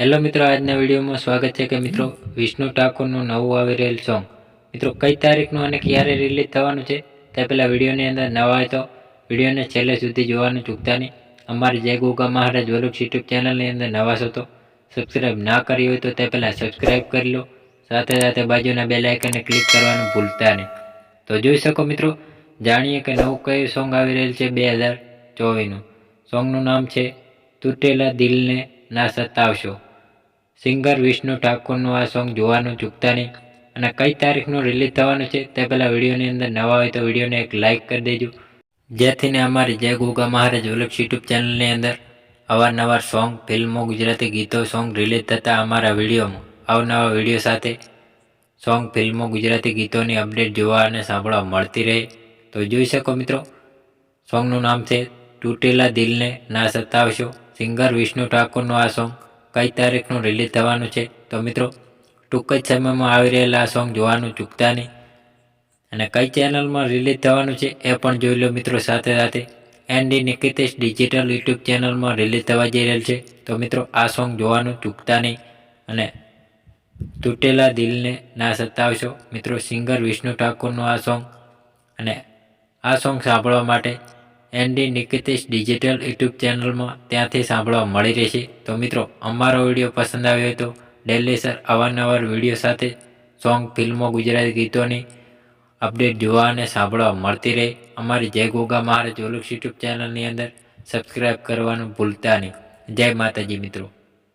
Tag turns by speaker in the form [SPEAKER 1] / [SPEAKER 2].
[SPEAKER 1] Hello મિત્રો, આજના વિડીયોમાં સ્વાગત છે કે મિત્રો વિષ્ણુ ઠાકોરનું નવું આવી રહેલ સોંગ. મિત્રો, કઈ તારીખનું અને ક્યારે રિલીઝ થવાનું છે તે પહેલાં વિડીયોની અંદર નવા હોય તો વિડીયોને છેલ્લે સુધી જોવાનું ચૂકતા નહીં. અમારી જય ગોગા મહારાજ વલુક યુટ્યુબ ચેનલની અંદર નવા છો તો સબસ્ક્રાઈબ ના કરી હોય તો તે પહેલાં સબસ્ક્રાઈબ કરી લો. સાથે સાથે બાજુના બે લાઇકને ક્લિક કરવાનું ભૂલતા નહીં. તો જોઈ શકો મિત્રો, જાણીએ કે નવું કયું સોંગ આવી રહેલ છે બે હજાર ચોવીસનું. સોંગનું નામ છે તૂટેલા દિલને ના સતાવશો. સિંગર વિષ્ણુ ઠાકોરનું આ સોંગ જોવાનું ચૂકતા નહીં. અને કઈ તારીખનું રિલીઝ થવાનું છે તે પહેલાં વિડીયોની અંદર નવા હોય તો વિડીયોને એક લાઇક કરી દેજો. જેથી ને અમારી જય ગોગા મહારાજ ઓલક્ષ યુટ્યુબ ચેનલની અંદર અવારનવાર સોંગ, ફિલ્મો, ગુજરાતી ગીતો, સોંગ રિલીઝ થતા અમારા વિડીયોમાં અવનવા વીડિયો સાથે સોંગ, ફિલ્મો, ગુજરાતી ગીતોની અપડેટ જોવા અને સાંભળવા મળતી રહે. તો જોઈ શકો મિત્રો, સોંગનું નામ છે તૂટેલા દિલને ના સતાવશો. સિંગર વિષ્ણુ ઠાકોરનું આ સોંગ કઈ તારીખનું રિલીઝ થવાનું છે? તો મિત્રો, ટૂંક જ સમયમાં આવી રહેલા આ સોંગ જોવાનું ચૂકતા નહીં. અને કઈ ચેનલમાં રિલીઝ થવાનું છે એ પણ જોઈ લો મિત્રો સાથે સાથે. એનડી નિકેતેશ ડિજિટલ યુટ્યુબ ચેનલમાં રિલીઝ થવા જઈ રહેલ છે. તો મિત્રો, આ સોંગ જોવાનું ચૂકતા નહીં. અને તૂટેલા દિલને ના સતાવશો. મિત્રો, સિંગર વિષ્ણુ ઠાકોરનું આ સોંગ અને આ સોંગ સાંભળવા માટે એનડી નિકેતેશ ડિજિટલ યુટ્યુબ ચેનલમાં ત્યાંથી સાંભળવા મળી રહેશે. તો મિત્રો, અમારો વીડિયો પસંદ આવ્યો તો ડેલી અવારનવાર વીડિયો સાથે સોંગ, ફિલ્મો, ગુજરાતી ગીતોની અપડેટ જોવા અને સાંભળવા મળતી રહે. અમારી જય ગોગા મહારાજ ઓલુક્ષ યુટ્યુબ ચેનલની અંદર સબસ્ક્રાઈબ કરવાનું ભૂલતા નહીં. જય માતાજી મિત્રો.